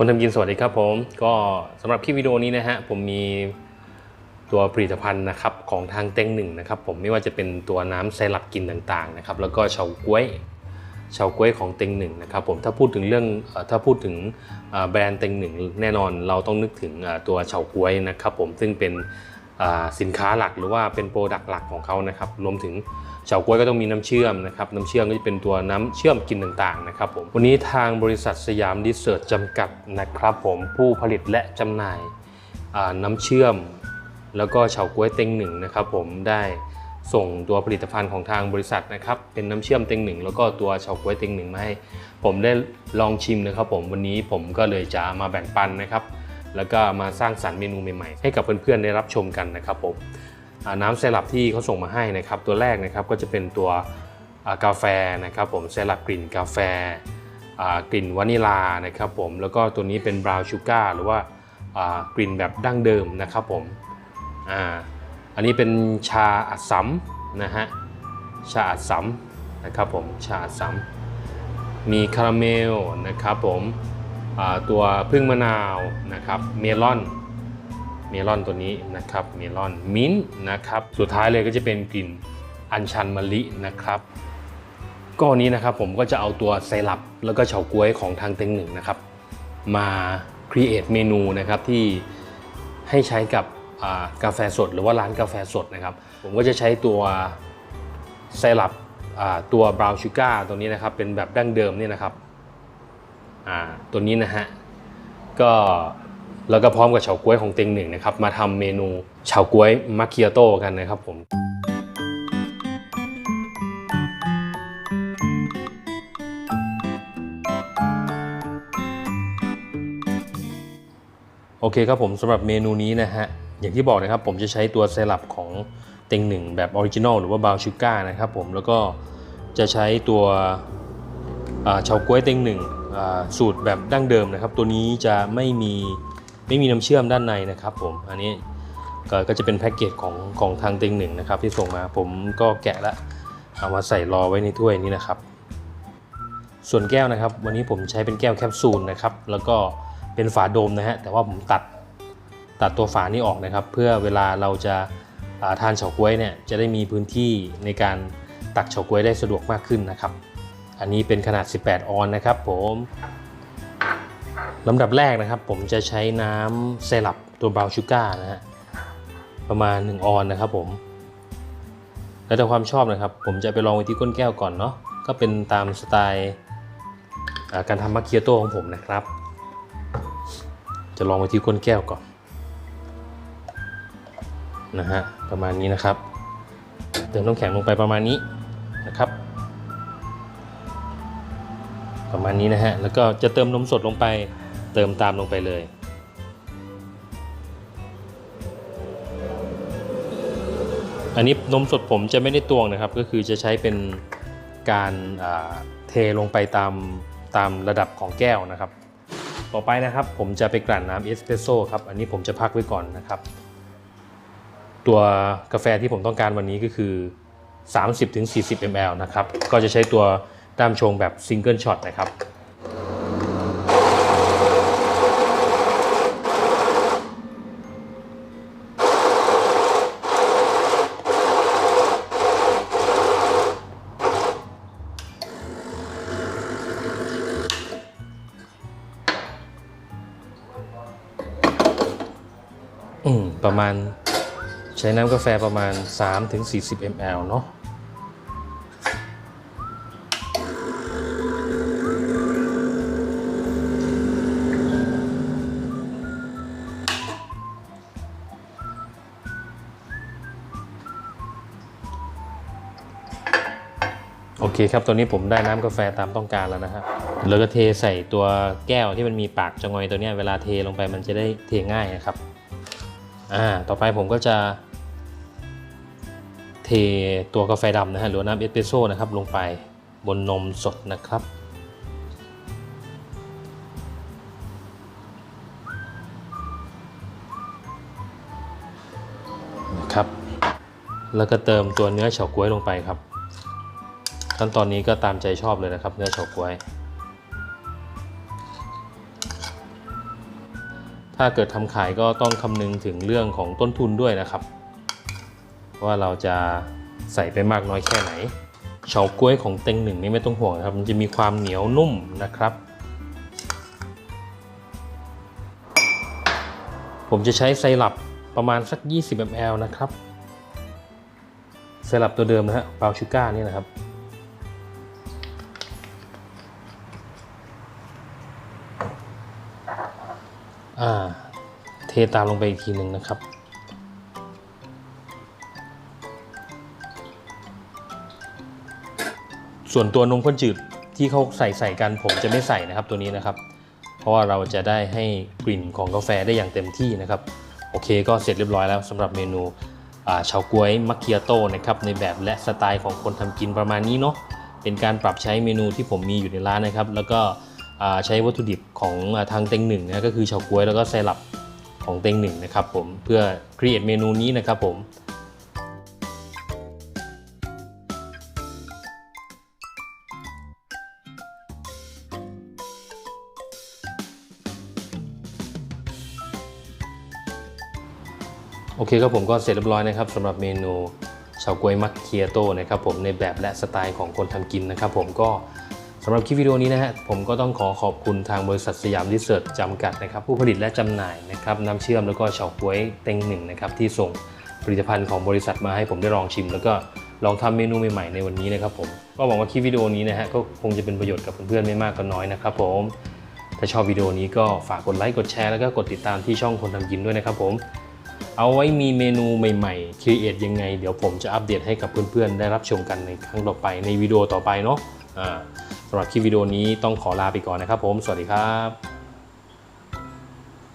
คนทำกินสวัสดีครับผมก็สำหรับคลิปวิดีโอนี้นะฮะผมมีตัวผลิตภัณฑ์นะครับของทางเต็งหนึ่งนะครับผมไม่ว่าจะเป็นตัวน้ำไซรัปกินต่างๆนะครับแล้วก็เฉาก๊วยเฉาก๊วยของเต็งหนึ่งนะครับผมถ้าพูดถึงเรื่องถ้าพูดถึงแบรนด์เต็งหนึ่งแน่นอนเราต้องนึกถึงตัวเฉาก๊วยนะครับผมซึ่งเป็น สินค้าหลักหรือว่าเป็นโปรดักต์หลักของเขานะครับรวมถึงเฉาก๊วยก็ต้องมีน้ำเชื่อมนะครับน้ำเชื่อมก็จะเป็นตัวน้ำเชื่อมกินต่างๆนะครับผมวันนี้ทางบริษัทสยามดิเซอร์จำกัดนะครับผมผู้ผลิตและจำหน่ายน้ำเชื่อม แล้วก็เฉาก๊วยเต็งหนึ่งนะครับผมได้ส่งตัวผลิตภัณฑ์ของทางบริษัทนะครับเป็นน้ำเชื่อมเต็งหนึ่งแล้วก็ตัวเฉาก๊วยเต็งหนึ่งมาให้ผมได้ลองชิมนะครับผมวันนี้ผมก็เลยจะมาแบ่งปันนะครับ แล้วก็มาสร้างสรรค์เมนูใหม่ๆ ให้กับเพื่อนๆได้รับชมกันนะครับผมน้ำไซรัปที่เขาส่งมาให้นะครับตัวแรกนะครับก็จะเป็นตัวกาแฟนะครับผมไซรัปกลิ่นกาแฟกลิ่นวานิลานะครับผมแล้วก็ตัวนี้เป็นบราวน์ชูการ์หรือว่ากลิ่นแบบดั้งเดิมนะครับผมอ,อันนี้เป็นชาอัดสัมนะฮะชาอัดสัมนะครับผมชาอัดสัมมีคาราเมลนะครับผม ตัวพึ่งมะนาวนะครับเมลอนเมลอนตัวนี้นะครับเมลอนมิ้นนะครับสุดท้ายเลยก็จะเป็นกลิ่นอัญชันมะลินะครับก็วันนี้นะครับผมก็จะเอาตัวไซรัปแล้วก็เฉาก๊วยของทางเต็งหนึ่งนะครับมาครีเอทเมนูนะครับที่ให้ใช้กับกาแฟสดหรือว่าร้านกาแฟสดนะครับ ผมก็จะใช้ตัวไซรัปตัวบราวน์ชูการ์ตัวนี้นะครับเป็นแบบดั้งเดิมนี่นะครับ ตัวนี้นะฮะก็แล้วก็พร้อมกับเฉาก๊วยของเต็งหนึ่งนะครับ มาทำเมนูเฉาก๊วยมัคคิอาโต้กันนะครับผมโอเคครับผมสำหรับเมนูนี้นะฮะ อย่างที่บอกนะครับผมจะใช้ตัวไซรัปของเต็งหนึ่งแบบออริจินอลหรือว่าบราวชูก้านะครับผมแล้วก็จะใช้ตัวเฉาก๊วยเต็งหนึ่ง สูตรแบบดั้งเดิมนะครับ ตัวนี้จะไม่มีไม่มีน้ำเชื่อมด้านในนะครับผมอันนี้ก็ก็จะเป็นแพ็กเกจของของทางเต็งหนึ่งนะครับที่ส่งมาผมก็แกะแล้วเอามาใส่รอไว้ในถ้วยนี้นะครับ ส่วนแก้วนะครับ วันนี้ผมใช้เป็นแก้วแคปซูลนะครับแล้วก็เป็นฝาโดมนะฮะแต่ว่าผมตัดตัดตัวฝานี้ออกนะครับ เพื่อเวลาเราจะาทานเฉาก๊วยเนี่ยจะได้มีพื้นที่ในการตักเฉาก๊วยได้สะดวกมากขึ้นนะครับ อันนี้เป็นขนาด 18 ออนนะครับผมลำดับแรกนะครับ ผมจะใช้น้ำไซรัปตัวบราวน์ชูการ์นะฮะประมาณ 1 ออนนะครับผม แล้วแต่ความชอบนะครับ ผมจะไปลองไว้ที่ก้นแก้วก่อนเนาะก็เป็นตามสไตล์การทำมัคคิอโต้ของผมนะครับ จะลองไว้ที่ก้นแก้วก่อนนะฮะประมาณนี้นะครับเติมน้ำแข็งลงไปประมาณนี้ ประมาณนี้นะฮะ แล้วก็จะเติมนมสดลงไป เติมตามลงไปเลย อันนี้นมสดผมจะไม่ได้ตวงนะครับ ก็คือจะใช้เป็นการเทลงไปตามตามระดับของแก้วนะครับ ต่อไปนะครับ ผมจะไปกลั่นน้ำเอสเปรสโซ่ครับ อันนี้ผมจะพักไว้ก่อนนะครับ ตัวกาแฟที่ผมต้องการวันนี้ก็คือ 30-40 ml นะครับ ก็จะใช้ตัว ด้ามชงแบบซิงเกิลช็อตนะครับอืมประมาณใช้น้ำกาแฟประมาณ 3-40 ml เนาะ โอเคครับตอนนี้ผมได้น้ำกาแฟตามต้องการแล้วนะครับแล้วก็เทใส่ตัวแก้วที่มันมีปากจงอยตัวเนี้ยเวลาเทลงไปมันจะได้เทง่ายนะครับอ่าต่อไปผมก็จะ เทตัวกาแฟดำนะฮะหรือน้ำเอสเปรสโซ่นะครับลงไปบนนมสดนะครับนะครับ แล้วก็เติมตัวเนื้อเฉาก๊วยลงไปครับ ขั้นตอนนี้ก็ตามใจชอบเลยนะครับ เนื้อเฉาก๊วย ถ้าเกิดทำขายก็ต้องคำนึงถึงเรื่องของต้นทุนด้วยนะครับ ว่าเราจะใส่ไปมากน้อยแค่ไหนเฉาก๊วยของเต็งหนึ่งนี่ไม่ต้องห่วงครับ มันจะมีความเหนียวนุ่มนะครับ ผมจะใช้ไซรัปประมาณสัก 20 ml นะครับไซรัปตัวเดิมนะฮะเปาชูก้านี่นะครับ อ่า เทตามลงไปอีกทีหนึ่งนะครับ ส่วนตัวนมข้นจืดที่เขาใส่ใส่กันผมจะไม่ใส่นะครับตัวนี้นะครับ เพราะว่าเราจะได้ให้กลิ่นของกาแฟได้อย่างเต็มที่นะครับ โอเคก็เสร็จเรียบร้อยแล้วสำหรับเมนูอ่าเฉาก๊วยมัคคิอาโต้นะครับในแบบและสไตล์ของคนทำกินประมาณนี้เนาะเป็นการปรับใช้เมนูที่ผมมีอยู่ในร้านนะครับ แล้วก็ ใช้วัตถุดิบของทางเต็งหนึ่งนะก็คือเฉาก๊วยแล้วก็ไซรัปของเต็งหนึ่งนะครับผมเพื่อครีเอทเมนูนี้นะครับผมโอเคครับผมก็เสร็จเรียบร้อยนะครับสำหรับเมนูเฉาก๊วยมัคเคียโต้นะครับผมในแบบและสไตล์ของคนทำกินนะครับผมก็ำหรับคลิปวิดีโอนี้นะฮะผมก็ต้องขอขอบคุณทางบริษัทสยามรีเสิร์ชจำกัดนะครับผู้ผลิตและจำหน่ายนะครับน้ำเชื่อมแล้วก็เฉาก๊วยเต็งหนึ่งนะครับที่ส่งผลิตภัณฑ์ของบริษัทมาให้ผมได้ลองชิม แล้วก็ลองทำเมนูใหม่ๆในวันนี้นะครับผมก็หวังว่าคลิปวิดีโอนี้นะฮะก็คงจะเป็นประโยชน์กับเพื่อนๆไม่มากก็น้อยนะครับผมถ้าชอบวิดีโอนี้ก็ฝากกดไลค์กดแชร์แล้วก็กดติดตามที่ช่องคนทำกินด้วยนะครับผมเอาไว้มีเมนูใหม่ๆครีเอทยังไง เดี๋ยวผมจะอัปเดตให้กับเพื่อนๆ ได้รับชมกันในครั้งต่อไปในวิดีโอต่อไปเนาะอ่า สำหรับคลิปวิดีโอนี้ต้องขอลาไปก่อนนะครับผม สวัสดีครับ